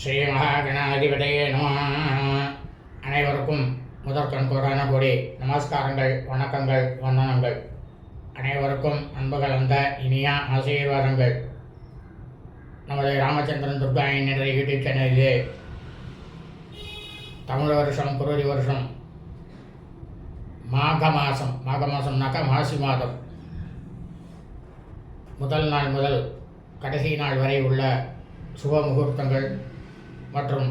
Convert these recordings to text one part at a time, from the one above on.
ஸ்ரீ மகாகணாதிபதியே நம. அனைவருக்கும் முதற்கண் கூறான கொடி நமஸ்காரங்கள் வணக்கங்கள் வந்தனங்கள். அனைவருக்கும் அன்பு கலந்த இனிய ஆசீர்வாதங்கள். நமது ராமச்சந்திரன் துர்காயின் என்ற யூடியூப் சேனலிலே தமிழ் வருஷம் குருதி வருஷம் மாக மாதம் மாக மாதம்னாக்கா மாசி மாதம். முதல் நாள் முதல் கடைசி நாள் வரை உள்ள சுப முகூர்த்தங்கள் மற்றும்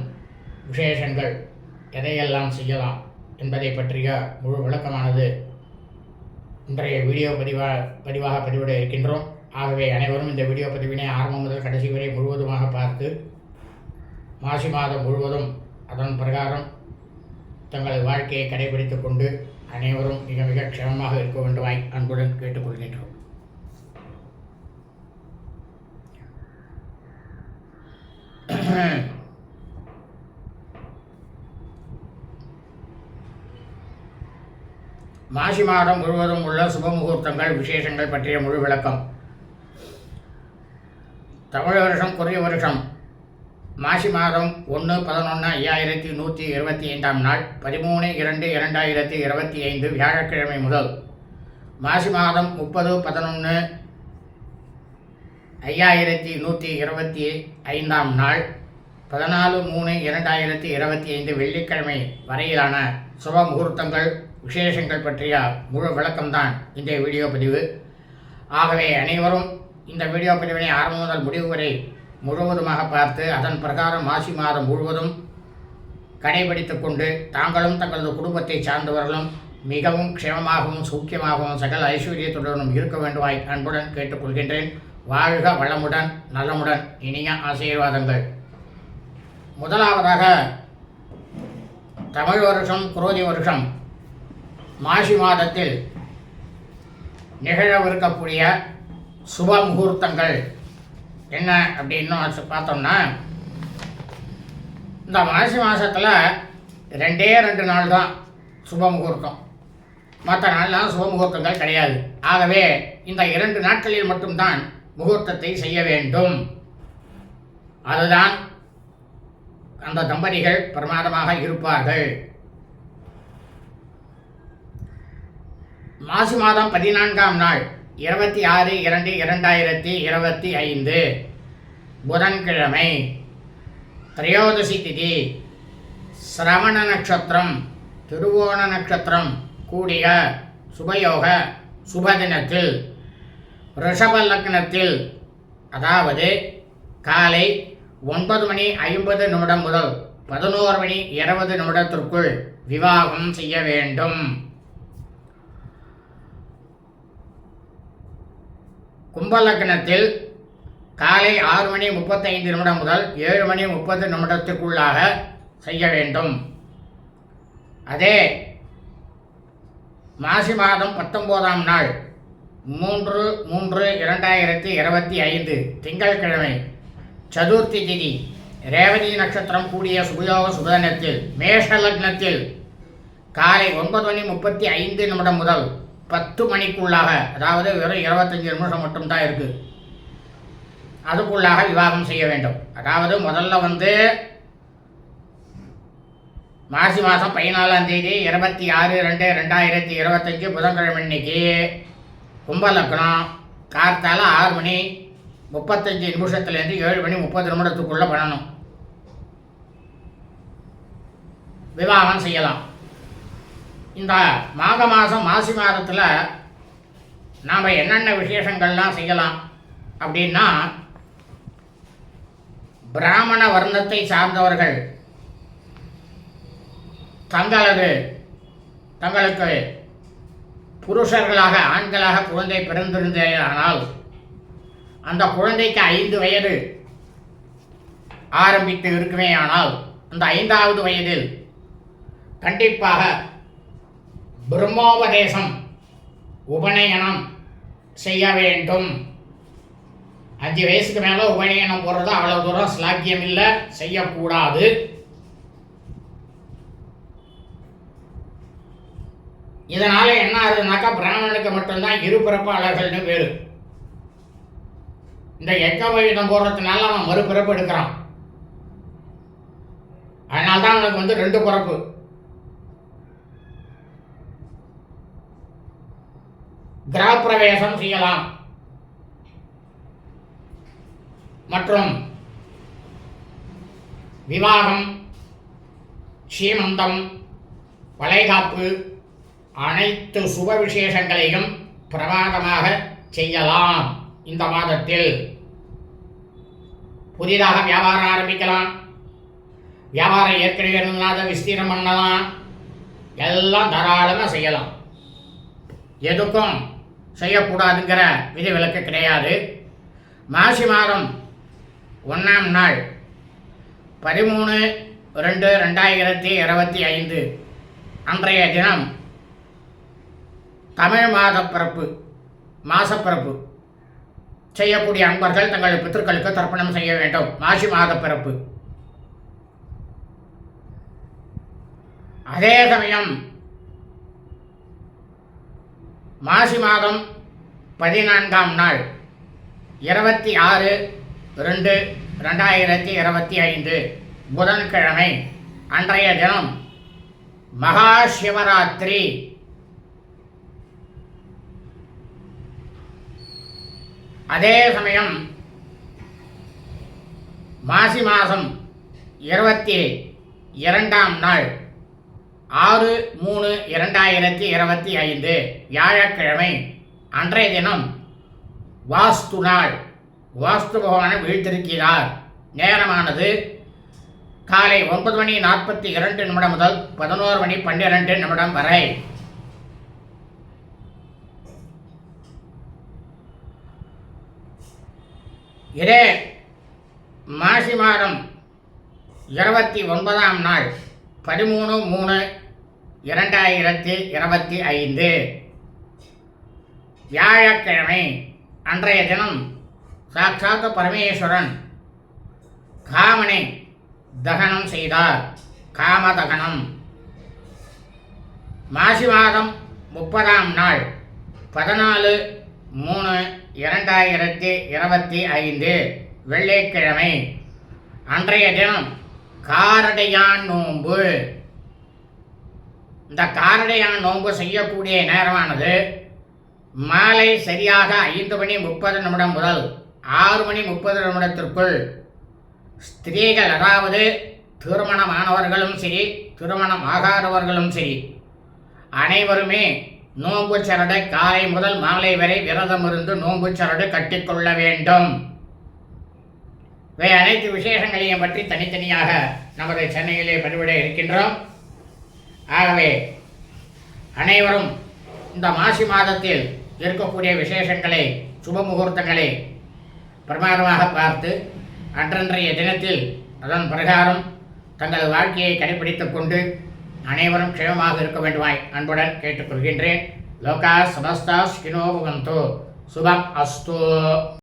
விசேஷங்கள் எதையெல்லாம் செய்யலாம் என்பதை பற்றிய முழு விளக்கமானது இன்றைய வீடியோ பதிவா பதிவாக பதிவிட இருக்கின்றோம். ஆகவே அனைவரும் இந்த வீடியோ பதிவினை ஆரம்பம் முதல் கடைசி வரை முழுவதுமாக பார்த்து மாசி மாதம் முழுவதும் அதன் பிரகாரம் தங்களது வாழ்க்கையை கடைபிடித்துக் கொண்டு அனைவரும் மிக மிக க்ஷமமாக இருக்க வேண்டுமாய் அன்புடன் கேட்டுக்கொள்கின்றோம். மாசி மாதம் முழுவதும் உள்ள சுபமுகூர்த்தங்கள் விசேஷங்கள் பற்றிய முழு விளக்கம். தமிழ் வருஷம் குறைய வருஷம். மாசி மாதம் ஒன்று பதினொன்று ஐயாயிரத்தி நூற்றி இருபத்தி ஐந்தாம் நாள் பதிமூணு இரண்டு இரண்டாயிரத்தி இருபத்தி ஐந்து வியாழக்கிழமை முதல். மாசி மாதம் முப்பது பதினொன்று ஐயாயிரத்தி நூற்றி இருபத்தி ஐந்தாம் நாள் பதினாலு மூணு இரண்டாயிரத்தி இருபத்தி ஐந்து வெள்ளிக்கிழமை வரையிலான சுப முகூர்த்தங்கள் விசேஷங்கள் பற்றிய முழு விளக்கம்தான் இந்த வீடியோ பதிவு. ஆகவே அனைவரும் இந்த வீடியோ பதிவினை ஆரம்பம் முதல் முடிவு வரை முழுவதுமாக பார்த்து அதன் பிரகாரம் மாசி மாதம் முழுவதும் கடைபிடித்து கொண்டு தாங்களும் தங்களது குடும்பத்தை சார்ந்தவர்களும் மிகவும் க்ஷேமமாகவும் சௌக்கியமாகவும் சகல ஐஸ்வர்யத்துடனும் இருக்க வேண்டுமாய் அன்புடன் கேட்டுக்கொள்கின்றேன் வாழ்க வளமுடன் நலமுடன் இனிய ஆசீர்வாதங்கள். முதலாவதாக தமிழ் வருஷம் குரோதி வருஷம். மாசி மாதத்தில் நிகழவிருக்கக்கூடிய சுப முகூர்த்தங்கள் என்ன அப்படின்னு பார்த்தோம்னா இந்த மாசி மாதத்தில் ரெண்டே ரெண்டு நாள் தான் சுப முகூர்த்தம். மற்ற நாள்லாம் சுப முகூர்த்தங்கள் கிடையாது. ஆகவே இந்த இரண்டு நாட்களில் மட்டும்தான் முகூர்த்தத்தை செய்ய வேண்டும். அதுதான் அந்த தம்பதிகள் பிரமாதமாக இருப்பார்கள். மாசி மாதம் பதினான்காம் நாள் இருபத்தி ஆறு இரண்டு இரண்டாயிரத்தி இருபத்தி ஐந்து. புதன்கிழமை திரையோதசி திதி. சிரவண நட்சத்திரம் திருவோண நட்சத்திரம் கூடிய சுபயோக சுபதினத்தில் ரிஷப லக்னத்தில் அதாவது காலை ஒன்பது மணி ஐம்பது நிமிடம் முதல் பதினோரு மணி இருபது நிமிடத்திற்குள் விவாகம் செய்ய வேண்டும். கும்பலக்னத்தில் காலை ஆறு மணி முப்பத்தைந்து நிமிடம் முதல் ஏழு மணி முப்பது நிமிடத்துக்குள்ளாக செய்ய வேண்டும். அதே மாசி மாதம் பத்தொம்போதாம் நாள் மூன்று மூன்று இரண்டாயிரத்தி இருபத்தி ஐந்து திங்கட்கிழமை சதுர்த்தி திதி ரேவதி நட்சத்திரம் கூடிய சுபயோக சுபதனத்தில் மேஷ லக்னத்தில் காலை ஒன்பது மணி முப்பத்தி ஐந்து நிமிடம் முதல் பத்து மணிக்குள்ளாக அதாவது வெறும் இருபத்தஞ்சி நிமிஷம் மட்டும்தான் இருக்குது அதுக்குள்ளாக விவாகம் செய்ய வேண்டும். அதாவது முதல்ல வந்து மாசி மாதம் பதினாலாம் தேதி இருபத்தி ஆறு ரெண்டு ரெண்டாயிரத்தி இருபத்தஞ்சி புதன்கிழமை இன்னைக்கு கும்பலக்கணம் கார்த்தால ஆறு மணி முப்பத்தஞ்சு நிமிஷத்துலேருந்து ஏழு மணி முப்பது நிமிடத்துக்குள்ளே பண்ணணும். விவாகம் செய்யலாம். இந்த மாக மாதம் மாசி மாதத்தில் நாம் என்னென்ன விசேஷங்கள்லாம் செய்யலாம் அப்படின்னா பிராமண வர்ணத்தை சார்ந்தவர்கள் தங்களது தங்களுக்கு புருஷர்களாக ஆண்களாக குழந்தை பிறந்திருந்தேயானால் அந்த குழந்தைக்கு ஐந்து வயது ஆரம்பித்து இருக்குமேயானால் அந்த ஐந்தாவது வயதில் கண்டிப்பாக பிரம்மோபதேசம் உபநயனம் செய்ய வேண்டும். அஞ்சு வயசுக்கு மேலே உபநயனம் போடுறது அவ்வளோ தூரம் ஸ்லாக்கியம் இல்லை செய்யக்கூடாது. இதனால என்ன ஆகுதுனாக்கா பிராமணனுக்கு மட்டும்தான் இருபிறப்பாளர்கள்னு பேர். இந்த எக்கபயுதம் போடுறதுனால அவன் மறுபிறப்பு எடுக்கிறான். அதனால தான் அவனுக்கு வந்து ரெண்டு பிறப்பு. கிரகப்பிரவேசம் செய்யலாம். மற்றும் விவாகம் சீமந்தம் வளைகாப்பு அனைத்து சுப விசேஷங்களையும் பிரமாதமாக செய்யலாம். இந்த மாதத்தில் புதிதாக வியாபாரம் ஆரம்பிக்கலாம். வியாபாரம் ஏற்கனவே இல்லாத விஸ்தீரம் பண்ணலாம். எல்லாம் தாராளமாக செய்யலாம். எதுக்கும்? செய்யக்கூடாதுங்கிற விதிவிலக்கு கிடையாது. மாசி மாதம் ஒன்றாம் நாள் பதிமூணு ரெண்டு ரெண்டாயிரத்தி இருபத்தி ஐந்து அன்றைய தினம் தமிழ் மாத பிறப்பு மாசப்பிறப்பு செய்யக்கூடிய அன்பர்கள் தங்கள் பித்தர்களுக்கு தர்ப்பணம் செய்ய வேண்டும். மாசி மாத பிறப்பு. அதே சமயம் மாசி மாதம் பதினான்காம் நாள் இருபத்தி ஆறு ரெண்டு ரெண்டாயிரத்தி இருபத்தி ஐந்து புதன்கிழமை அன்றைய தினம் மகா சிவராத்திரி அதே சமயம் மாசி மாதம் இருபத்தி இரண்டாம் நாள் ஆறு மூணு இரண்டாயிரத்தி இருபத்தி ஐந்து வியாழக்கிழமை அன்றைய தினம் வாஸ்து நாள். வாஸ்து பகவானை வீழ்த்திருக்கிறார். நேரமானது காலை ஒன்பது மணி நாற்பத்தி இரண்டு நிமிடம் முதல் பதினோரு மணி பன்னிரண்டு நிமிடம் வரை. இதே மாசி மாதம் இருபத்தி ஒன்பதாம் நாள் பதிமூணு மூணு இரண்டாயிரத்தி இருபத்தி ஐந்து. வியாழக்கிழமை அன்றைய தினம் சாட்சாத் பரமேஸ்வரன் காமனை தகனம் செய்தார். காமதகனம் மாசி மாதம் முப்பதாம் நாள் பதினாலு மூணு இரண்டாயிரத்தி இருபத்தி ஐந்து வெள்ளிக்கிழமை. அன்றைய தினம் காரடையான் நோன்பு. இந்த காரடையான நோன்பு செய்யக்கூடிய நேரமானது மாலை சரியாக ஐந்து மணி முப்பது நிமிடம் முதல் ஆறு மணி முப்பது நிமிடத்திற்குள் ஸ்திரீகள் அதாவது திருமணமானவர்களும் சரி திருமணம் ஆகாதவர்களும் சரி அனைவருமே நோன்பு சரடை காலை முதல் மாலை வரை விரதம் இருந்து நோன்பு சரடு கட்டிக்கொள்ள வேண்டும். இவை அனைத்து விசேஷங்களையும் பற்றி தனித்தனியாக நமது சென்னையிலே பதிவிட இருக்கின்றோம். ஆகவே அனைவரும் இந்த மாசி மாதத்தில் இருக்கக்கூடிய விசேஷங்களை சுப முகூர்த்தங்களை பிரமாதமாக பார்த்து அன்றன்றைய தினத்தில் அதன் பிரகாரம் தங்கள் வாழ்க்கையை கடைபிடித்துக் கொண்டு அனைவரும் க்ஷேமமாக இருக்க வேண்டுமாய் அன்புடன் கேட்டுக்கொள்கின்றேன். லோகா சமஸ்தா ஸ்கினோ சுபம் அஸ்தோ.